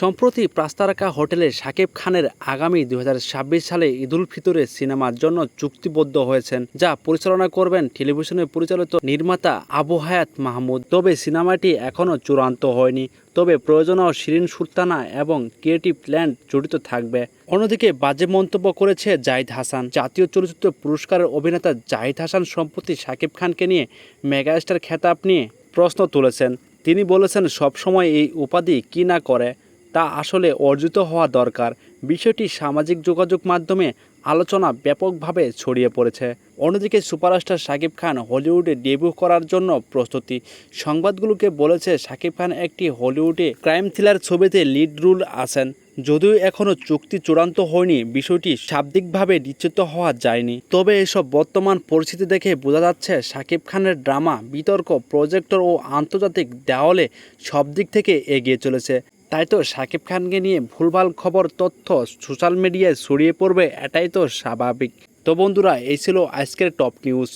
সম্প্রতি প্রাস্তারাকা হোটেলে শাকিব খানের আগামী দু হাজার ছাব্বিশ সালে ঈদুল ফিতরে সিনেমার জন্য চুক্তিবদ্ধ হয়েছেন, যা পরিচালনা করবেন টেলিভিশনে পরিচালিত নির্মাতা আবু হায়াত মাহমুদ। তবে সিনেমাটি এখনও চূড়ান্ত হয়নি। তবে প্রয়োজনীয় শিরিন সুলতানা এবং ক্রিয়েটিভ ল্যান্ড জড়িত থাকবে। অন্যদিকে বাজে মন্তব্য করেছে জাহিদ হাসান। জাতীয় চলচ্চিত্র পুরস্কারের অভিনেতা জাহিদ হাসান সম্প্রতি শাকিব খানকে নিয়ে মেগাস্টার খেতাব নিয়ে প্রশ্ন তুলেছেন। তিনি বলেছেন, সবসময় এই উপাধি কি না করে? তা আসলে অর্জিত হওয়া দরকার। বিষয়টি সামাজিক যোগাযোগ মাধ্যমে আলোচনা ব্যাপকভাবে ছড়িয়ে পড়েছে। অন্যদিকে সুপারস্টার শাকিব খান হলিউডে ডেবিউ করার জন্য প্রস্তুতি। সংবাদগুলোকে বলেছে, শাকিব খান একটি হলিউডে ক্রাইম থ্রিলার ছবিতে লিড রুল আছেন। যদিও এখনও চুক্তি চূড়ান্ত হয়নি, বিষয়টি শাব্দিকভাবে নিশ্চিত হওয়া যায়নি। তবে এসব বর্তমান পরিস্থিতি দেখে বোঝা যাচ্ছে, শাকিব খানের ড্রামা, বিতর্ক, প্রজেক্টর ও আন্তর্জাতিক দেওয়ালে সব দিক থেকে এগিয়ে চলেছে। তাই তো সাকিব খানকে নিয়ে ভুলভাল খবর, তথ্য সোশ্যাল মিডিয়ায় ছড়িয়ে পড়বে, এটাই তো স্বাভাবিক। তো বন্ধুরা, এই ছিল আজকের টপ নিউজ।